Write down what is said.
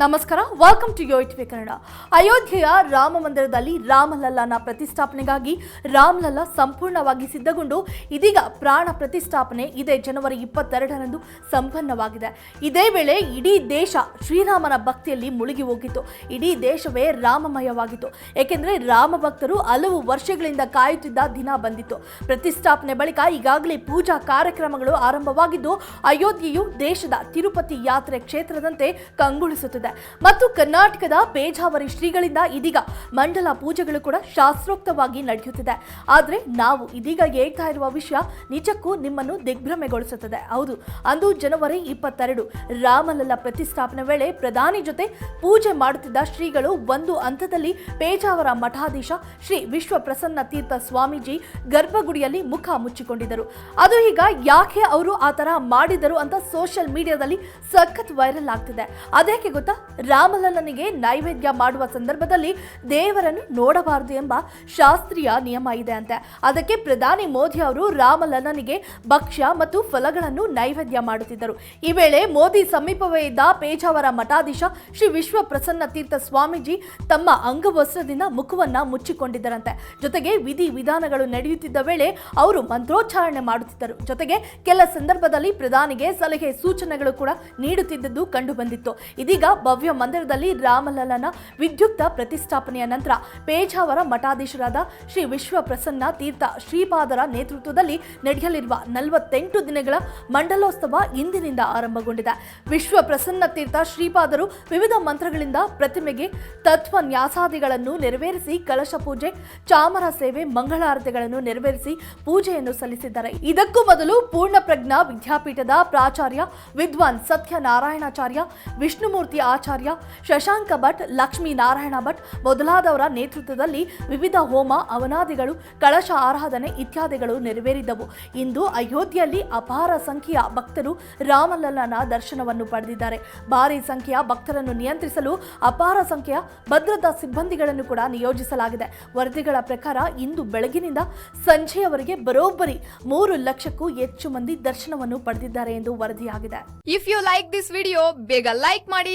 ನಮಸ್ಕಾರ welcome to ಯೋಟಿವಿ Kannada ಅಯೋಧ್ಯೆಯ ರಾಮ ಮಂದಿರದಲ್ಲಿ ರಾಮಲಲ್ಲನ ಪ್ರತಿಷ್ಠಾಪನೆಗಾಗಿ ರಾಮಲಲ್ಲ ಸಂಪೂರ್ಣವಾಗಿ ಸಿದ್ಧಗೊಂಡು ಇದೀಗ ಪ್ರಾಣ ಪ್ರತಿಷ್ಠಾಪನೆ ಇದೇ ಜನವರಿ ಇಪ್ಪತ್ತೆರಡರಂದು ಸಂಪನ್ನವಾಗಿದೆ. ಇದೇ ವೇಳೆ ಇಡೀ ದೇಶ ಶ್ರೀರಾಮನ ಭಕ್ತಿಯಲ್ಲಿ ಮುಳುಗಿ ಹೋಗಿತ್ತು. ಇಡೀ ದೇಶವೇ ರಾಮಮಯವಾಗಿತ್ತು. ಏಕೆಂದರೆ ರಾಮ ಭಕ್ತರು ಹಲವು ವರ್ಷಗಳಿಂದ ಕಾಯುತ್ತಿದ್ದ ದಿನ ಬಂದಿತ್ತು. ಪ್ರತಿಷ್ಠಾಪನೆ ಬಳಿಕ ಈಗಾಗಲೇ ಪೂಜಾ ಕಾರ್ಯಕ್ರಮಗಳು ಆರಂಭವಾಗಿದ್ದು, ಅಯೋಧ್ಯೆಯು ದೇಶದ ತಿರುಪತಿ ಯಾತ್ರೆ ಕ್ಷೇತ್ರದಂತೆ ಕಂಗೊಳಿಸುತ್ತಿದೆ. ಮತ್ತು ಕರ್ನಾಟಕದ ಪೇಜಾವರಿ ಶ್ರೀಗಳಿಂದ ಇದೀಗ ಮಂಡಲ ಪೂಜೆಗಳು ಕೂಡ ಶಾಸ್ತ್ರೋಕ್ತವಾಗಿ ನಡೆಯುತ್ತಿದೆ. ಆದರೆ ನಾವು ಇದೀಗ ಹೇಳ್ತಾ ಇರುವ ವಿಷಯ ನಿಜಕ್ಕೂ ನಿಮ್ಮನ್ನು ದಿಗ್ಭ್ರಮೆಗೊಳಿಸುತ್ತದೆ. ಹೌದು, ಅಂದು ಜನವರಿ ಇಪ್ಪತ್ತೆರಡು ರಾಮಲಲ್ಲ ಪ್ರತಿಷ್ಠಾಪನೆ ವೇಳೆ ಪ್ರಧಾನಿ ಜೊತೆ ಪೂಜೆ ಮಾಡುತ್ತಿದ್ದ ಶ್ರೀಗಳು ಒಂದು ಹಂತದಲ್ಲಿ ಪೇಜಾವರ ಮಠಾಧೀಶ ಶ್ರೀ ವಿಶ್ವ ಪ್ರಸನ್ನ ತೀರ್ಥ ಸ್ವಾಮೀಜಿ ಗರ್ಭಗುಡಿಯಲ್ಲಿ ಮುಖ ಮುಚ್ಚಿಕೊಂಡಿದ್ದರು. ಅದು ಈಗ ಯಾಕೆ ಅವರು ಆ ಥರ ಮಾಡಿದರು ಅಂತ ಸೋಷಿಯಲ್ ಮೀಡಿಯಾದಲ್ಲಿ ಸಖತ್ ವೈರಲ್ ಆಗ್ತಿದೆ. ಅದೇಕೆ ಗೊತ್ತಾ? ರಾಮಲಲ್ಲನಿಗೆ ನೈವೇದ್ಯ ಮಾಡುವ ಸಂದರ್ಭದಲ್ಲಿ ದೇವರನ್ನು ನೋಡಬಾರದು ಎಂಬ ಶಾಸ್ತ್ರೀಯ ನಿಯಮ ಇದೆ ಅಂತೆ. ಅದಕ್ಕೆ ಪ್ರಧಾನಿ ಮೋದಿ ಅವರು ರಾಮಲಲ್ಲನಿಗೆ ಭಕ್ಷ್ಯ ಮತ್ತು ಫಲಗಳನ್ನು ನೈವೇದ್ಯ ಮಾಡುತ್ತಿದ್ದರು. ಈ ವೇಳೆ ಮೋದಿ ಸಮೀಪವೇ ಇದ್ದ ಪೇಜಾವರ ಮಠಾಧೀಶ ಶ್ರೀ ವಿಶ್ವ ಪ್ರಸನ್ನ ತೀರ್ಥ ಸ್ವಾಮೀಜಿ ತಮ್ಮ ಅಂಗವಸ್ತ್ರದಿಂದ ಮುಖವನ್ನ ಮುಚ್ಚಿಕೊಂಡಿದ್ದರಂತೆ. ಜೊತೆಗೆ ವಿಧಿ ವಿಧಾನಗಳು ನಡೆಯುತ್ತಿದ್ದ ವೇಳೆ ಅವರು ಮಂತ್ರೋಚ್ಚಾರಣೆ ಮಾಡುತ್ತಿದ್ದರು. ಜೊತೆಗೆ ಕೆಲ ಸಂದರ್ಭದಲ್ಲಿ ಪ್ರಧಾನಿಗೆ ಸಲಹೆ ಸೂಚನೆಗಳು ಕೂಡ ನೀಡುತ್ತಿದ್ದದ್ದು ಕಂಡುಬಂದಿತ್ತು ಇದೀಗ ಭವ್ಯ ಮಂದಿರದಲ್ಲಿ ರಾಮಲಲ್ಲನ ವಿದ್ಯುಕ್ತ ಪ್ರತಿಷ್ಠಾಪನೆಯ ನಂತರ ಪೇಜಾವರ ಮಠಾಧೀಶರಾದ ಶ್ರೀ ವಿಶ್ವಪ್ರಸನ್ನ ತೀರ್ಥ ಶ್ರೀಪಾದರ ನೇತೃತ್ವದಲ್ಲಿ ನಡೆಯಲಿರುವ ನಲವತ್ತೆಂಟು ದಿನಗಳ ಮಂಡಲೋತ್ಸವ ಇಂದಿನಿಂದ ಆರಂಭಗೊಂಡಿದೆ. ವಿಶ್ವ ಪ್ರಸನ್ನ ತೀರ್ಥ ಶ್ರೀಪಾದರು ವಿವಿಧ ಮಂತ್ರಗಳಿಂದ ಪ್ರತಿಮೆಗೆ ತತ್ವ ನ್ಯಾಸಾದಿಗಳನ್ನು ನೆರವೇರಿಸಿ ಕಲಶ ಪೂಜೆ, ಚಾಮರ ಸೇವೆ, ಮಂಗಳಾರತಿಗಳನ್ನು ನೆರವೇರಿಸಿ ಪೂಜೆಯನ್ನು ಸಲ್ಲಿಸಿದ್ದಾರೆ. ಇದಕ್ಕೂ ಮೊದಲು ಪೂರ್ಣ ಪ್ರಜ್ಞಾ ವಿದ್ಯಾಪೀಠದ ಪ್ರಾಚಾರ್ಯ ವಿದ್ವಾನ್ ಸತ್ಯನಾರಾಯಣಾಚಾರ್ಯ, ವಿಷ್ಣುಮೂರ್ತಿ ಆಚಾರ್ಯ ಶಶಾಂಕ ಭಟ್, ಲಕ್ಷ್ಮೀ ನಾರಾಯಣ ಭಟ್ ಮೊದಲಾದವರ ನೇತೃತ್ವದಲ್ಲಿ ವಿವಿಧ ಹೋಮ, ಅವನಾದಿಗಳು, ಕಳಶ ಆರಾಧನೆ ಇತ್ಯಾದಿಗಳು ನೆರವೇರಿದವು. ಇಂದು ಅಯೋಧ್ಯೆಯಲ್ಲಿ ಅಪಾರ ಸಂಖ್ಯೆಯ ಭಕ್ತರು ರಾಮಲಲ್ಲನ ದರ್ಶನವನ್ನು ಪಡೆದಿದ್ದಾರೆ. ಭಾರಿ ಸಂಖ್ಯೆಯ ಭಕ್ತರನ್ನು ನಿಯಂತ್ರಿಸಲು ಅಪಾರ ಸಂಖ್ಯೆಯ ಭದ್ರತಾ ಸಿಬ್ಬಂದಿಗಳನ್ನು ಕೂಡ ನಿಯೋಜಿಸಲಾಗಿದೆ. ವರದಿಗಳ ಪ್ರಕಾರ ಇಂದು ಬೆಳಗಿನಿಂದ ಸಂಜೆಯವರೆಗೆ ಬರೋಬ್ಬರಿ ಮೂರು ಲಕ್ಷಕ್ಕೂ ಹೆಚ್ಚು ಮಂದಿ ದರ್ಶನವನ್ನು ಪಡೆದಿದ್ದಾರೆ ಎಂದು ವರದಿಯಾಗಿದೆ. If you like this video ಬೇಗ ಲೈಕ್ ಮಾಡಿ